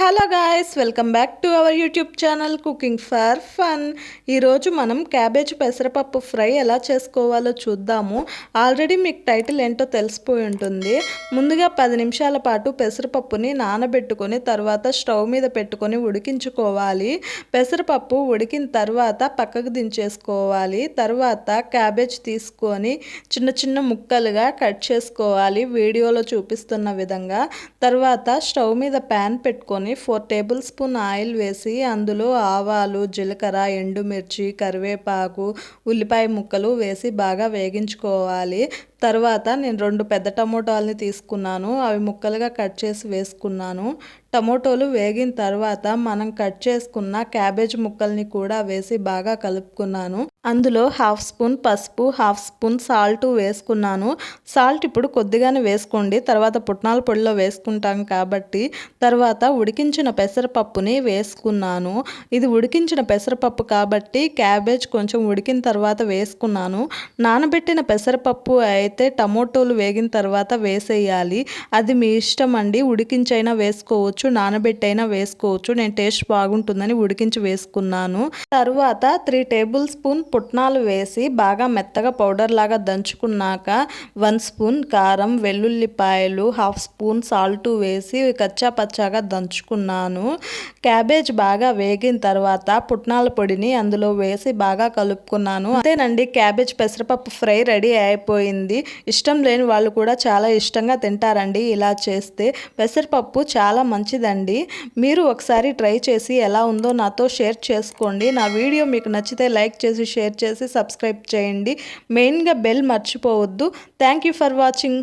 Hello guys welcome back to our YouTube channel cooking for fun. ఈరోజు మనం cabbage పెసరపప్పు fry ఎలా చేసుకోవాలో చూద్దాము. ఆల్రెడీ మీకు టైటిల్ ఏంటో తెలిసిపోయి ఉంటుంది. ముందుగా పది నిమిషాల పాటు పెసరపప్పుని నానబెట్టుకొని తర్వాత స్టవ్ మీద పెట్టుకొని ఉడికించుకోవాలి. పెసరపప్పు ఉడికిన తర్వాత పక్కకు దించేసుకోవాలి. తర్వాత క్యాబేజ్ తీసుకొని చిన్న చిన్న ముక్కలుగా కట్ చేసుకోవాలి. వీడియోలో చూపిస్తున్న విధంగా. తర్వాత స్టవ్ మీద ప్యాన్ పెట్టుకొని ఫోర్ టేబుల్ స్పూన్ ఆయిల్ వేసి అందులో ఆవాలు జీలకర్ర ఎండుమిర్చి కరివేపాకు ఉల్లిపాయ ముక్కలు వేసి బాగా వేగించుకోవాలి. తర్వాత నేను రెండు పెద్ద టమోటాలని తీసుకున్నాను. అవి ముక్కలుగా కట్ చేసి వేసుకున్నాను. టమోటోలు వేగిన తర్వాత మనం కట్ చేసుకున్న క్యాబేజ్ ముక్కల్ని కూడా వేసి బాగా కలుపుకున్నాను. అందులో హాఫ్ స్పూన్ పసుపు హాఫ్ స్పూన్ సాల్ట్ వేసుకున్నాను. సాల్ట్ ఇప్పుడు కొద్దిగానే వేసుకోండి. తర్వాత పుట్నాల పొడిలో వేసుకుంటాం కాబట్టి. తర్వాత ఉడికించిన పెసరపప్పుని వేసుకున్నాను. ఇది ఉడికించిన పెసరపప్పు కాబట్టి క్యాబేజ్ కొంచెం ఉడికిన తర్వాత వేసుకున్నాను. నానబెట్టిన పెసరపప్పు అయితే టమోటోలు వేగిన తర్వాత వేసేయాలి. అది మీ ఇష్టం అండి. ఉడికించైనా వేసుకోవచ్చు. నానబెట్టైనా వేసుకోవచ్చు. నేను టేస్ట్ బాగుంటుందని ఉడికించి వేసుకున్నాను. తర్వాత త్రీ టేబుల్ స్పూన్ పుట్నాలు వేసి బాగా మెత్తగా పౌడర్ లాగా దంచుకున్నాక వన్ స్పూన్ కారం వెల్లుల్లిపాయలు హాఫ్ స్పూన్ సాల్ట్ వేసి కచ్చా పచ్చాగా దంచుకున్నాను. క్యాబేజ్ బాగా వేగిన తర్వాత పుట్నాల పొడిని అందులో వేసి బాగా కలుపుకున్నాను. అంతేనండి క్యాబేజ్ పెసరపప్పు ఫ్రై రెడీ అయిపోయింది. ఇష్టం లేని వాళ్ళు కూడా చాలా ఇష్టంగా తింటారండి ఇలా చేస్తే. పెసరపప్పు చాలా మంచి మంచిదండి. మీరు ఒకసారి ట్రై చేసి ఎలా ఉందో నాతో షేర్ చేసుకోండి. నా వీడియో మీకు నచ్చితే లైక్ చేసి షేర్ చేసి సబ్స్క్రైబ్ చేయండి. మెయిన్గా బెల్ మర్చిపోవద్దు. Thank you for watching.